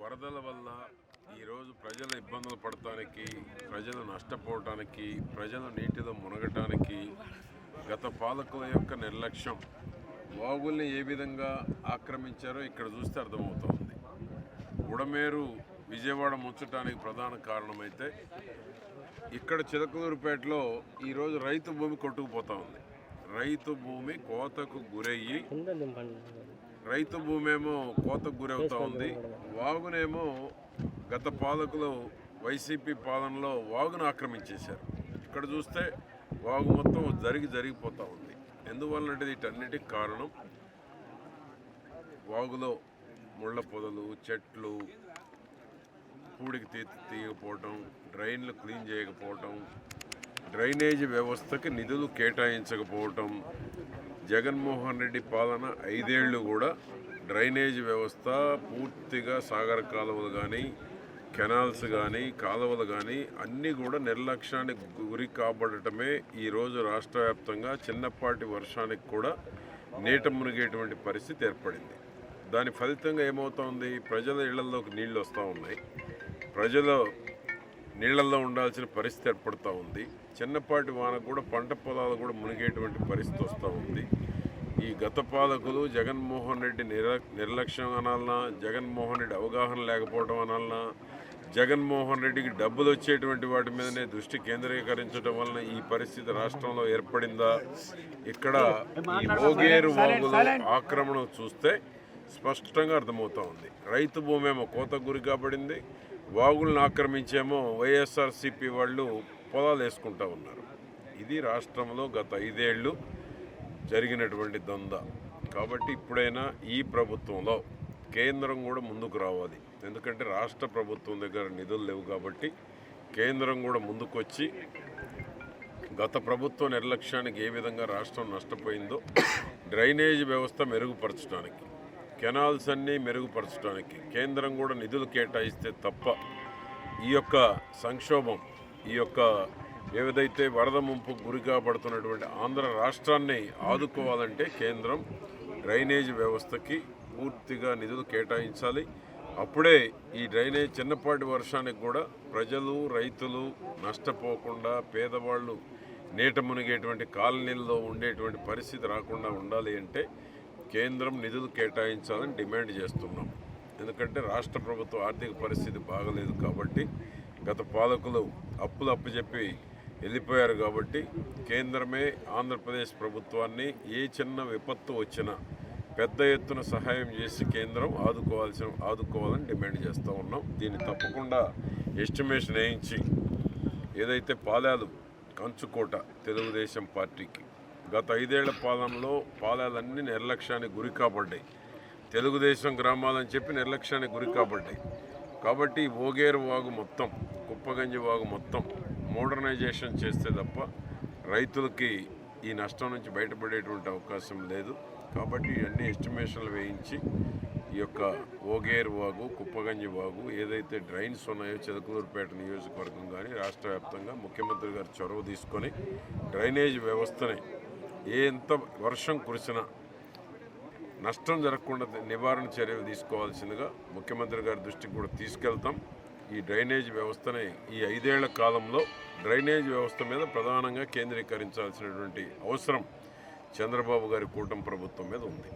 వరదల వల్ల ఈరోజు ప్రజలు ఇబ్బందులు పడటానికి ప్రజలు నష్టపోవటానికి ప్రజలు నీటిలో మునగటానికి గత పాలకుల యొక్క నిర్లక్ష్యం వాగుల్ని ఏ విధంగా ఆక్రమించారో ఇక్కడ చూస్తే అర్థమవుతోంది. ఉడమేరు విజయవాడ ముంచటానికి ప్రధాన కారణమైతే ఇక్కడ చిలకలూరుపేటలో ఈరోజు రైతు భూమి కొట్టుకుపోతా ఉంది. రైతు భూమి కోతకు గురయ్యి రైతు భూమి ఏమో కోతకు గురవుతా ఉంది. వాగునేమో గత పాలకులు వైసీపీ పాలనలో వాగును ఆక్రమించేశారు. ఇక్కడ చూస్తే వాగు మొత్తం జరిగి జరిగిపోతూ ఉంది. ఎందువల్లంటే వీటన్నిటికి కారణం? వాగులో ముళ్ళ పొదలు చెట్లు పూడికి తీ తీయకపోవటం డ్రైన్లు క్లీన్ చేయకపోవటం డ్రైనేజ్ వ్యవస్థకి నిధులు కేటాయించకపోవటం జగన్మోహన్ రెడ్డి పాలన ఐదేళ్ళు కూడా డ్రైనేజ్ వ్యవస్థ పూర్తిగా సాగర కాలువలు కానీ కెనాల్స్ కానీ కాలువలు కానీ అన్నీ కూడా నిర్లక్ష్యానికి గురి కాబడటమే ఈరోజు రాష్ట్ర వ్యాప్తంగా చిన్నపాటి వర్షానికి కూడా నీట మునిగేటువంటి పరిస్థితి ఏర్పడింది. దాని ఫలితంగా ఏమవుతోంది? ప్రజల ఇళ్ళలోకి నీళ్ళు వస్తూ ఉన్నాయి. ప్రజలు నీళ్ళలో ఉండాల్సిన పరిస్థితి ఏర్పడుతూ ఉంది. చిన్నపాటి వాన కూడా పంట పొలాలు కూడా మునిగేటువంటి పరిస్థితి వస్తూ ఉంది. ఈ గత పాలకులు జగన్మోహన్ రెడ్డి నిర నిర్లక్ష్యం అనాలనా? జగన్మోహన్ రెడ్డి అవగాహన లేకపోవడం అనాలనా? జగన్మోహన్ రెడ్డికి డబ్బులు వచ్చేటువంటి వాటి మీదనే దృష్టి కేంద్రీకరించడం వలన ఈ పరిస్థితి రాష్ట్రంలో ఏర్పడిందా? ఇక్కడ ఈ ఓగేరు వాగుల ఆక్రమణ చూస్తే స్పష్టంగా అర్థమవుతూ ఉంది. రైతు భూమి ఏమో కోతకు గురి కాబడింది. వాగులను ఆక్రమించేమో వైఎస్ఆర్సీపీ వాళ్ళు పొలాలు వేసుకుంటా ఉన్నారు. ఇది రాష్ట్రంలో గత ఐదేళ్ళు జరిగినటువంటి దొంద. కాబట్టి ఇప్పుడైనా ఈ ప్రభుత్వంలో కేంద్రం కూడా ముందుకు రావాలి. ఎందుకంటే రాష్ట్ర ప్రభుత్వం దగ్గర నిధులు లేవు కాబట్టి కేంద్రం కూడా ముందుకొచ్చి గత ప్రభుత్వ నిర్లక్ష్యానికి ఏ విధంగా రాష్ట్రం నష్టపోయిందో డ్రైనేజ్ వ్యవస్థ మెరుగుపరచడానికి కెనాల్స్ అన్నీ మెరుగుపరచడానికి కేంద్రం కూడా నిధులు కేటాయిస్తే తప్ప ఈ యొక్క సంక్షోభం ఈ యొక్క ఏదైతే వరద ముంపు గురి కాబడుతున్నటువంటి ఆంధ్ర రాష్ట్రాన్ని ఆదుకోవాలంటే కేంద్రం డ్రైనేజ్ వ్యవస్థకి పూర్తిగా నిధులు కేటాయించాలి. అప్పుడే ఈ డ్రైనేజ్ చిన్నపాటి వర్షానికి కూడా ప్రజలు రైతులు నష్టపోకుండా పేదవాళ్ళు నీట మునిగేటువంటి కాలనీల్లో ఉండేటువంటి పరిస్థితి రాకుండా ఉండాలి అంటే కేంద్రం నిధులు కేటాయించాలని డిమాండ్ చేస్తున్నాం. ఎందుకంటే రాష్ట్ర ప్రభుత్వ ఆర్థిక పరిస్థితి బాగలేదు కాబట్టి గత పాలకులు అప్పులు అప్పచెప్పి వెళ్ళిపోయారు కాబట్టి కేంద్రమే ఆంధ్రప్రదేశ్ ప్రభుత్వాన్ని ఏ చిన్న విపత్తు వచ్చినా పెద్ద ఎత్తున సహాయం చేసి కేంద్రం ఆదుకోవాల్సిన ఆదుకోవాలని డిమాండ్ చేస్తూ ఉన్నాం. దీన్ని తప్పకుండా ఎస్టిమేషన్ వేయించి ఏదైతే పాలాలు కంచుకోట తెలుగుదేశం పార్టీకి గత ఐదేళ్ళ పాలనలో పాలాలన్నీ నిర్లక్ష్యానికి గురి కాబడ్డాయి. తెలుగుదేశం గ్రామాలని చెప్పి నిర్లక్ష్యానికి గురి కాబడ్డాయి. కాబట్టి ఓగేరు వాగు మొత్తం కుప్పగంజి వాగు మొత్తం మోడర్నైజేషన్ చేస్తే తప్ప రైతులకి ఈ నష్టం నుంచి బయటపడేటువంటి అవకాశం లేదు. కాబట్టి ఇవన్నీ ఎస్టిమేషన్లు వేయించి ఈ యొక్క ఓగేరు వాగు కుప్పగంజి వాగు ఏదైతే డ్రైన్స్ ఉన్నాయో చిలకలూరుపేట నియోజకవర్గం కానీ రాష్ట్ర వ్యాప్తంగా ముఖ్యమంత్రి గారు చొరవ తీసుకొని డ్రైనేజ్ వ్యవస్థని ఎంత వర్షం కురిసినా నష్టం జరగకుండా నివారణ చర్యలు తీసుకోవాల్సిందిగా ముఖ్యమంత్రి గారి దృష్టికి కూడా తీసుకెళ్తాం. ఈ డ్రైనేజ్ వ్యవస్థని ఈ ఐదేళ్ళ కాలంలో డ్రైనేజ్ వ్యవస్థ మీద ప్రధానంగా కేంద్రీకరించాల్సినటువంటి అవసరం చంద్రబాబు గారి కూటమి ప్రభుత్వం మీద ఉంది.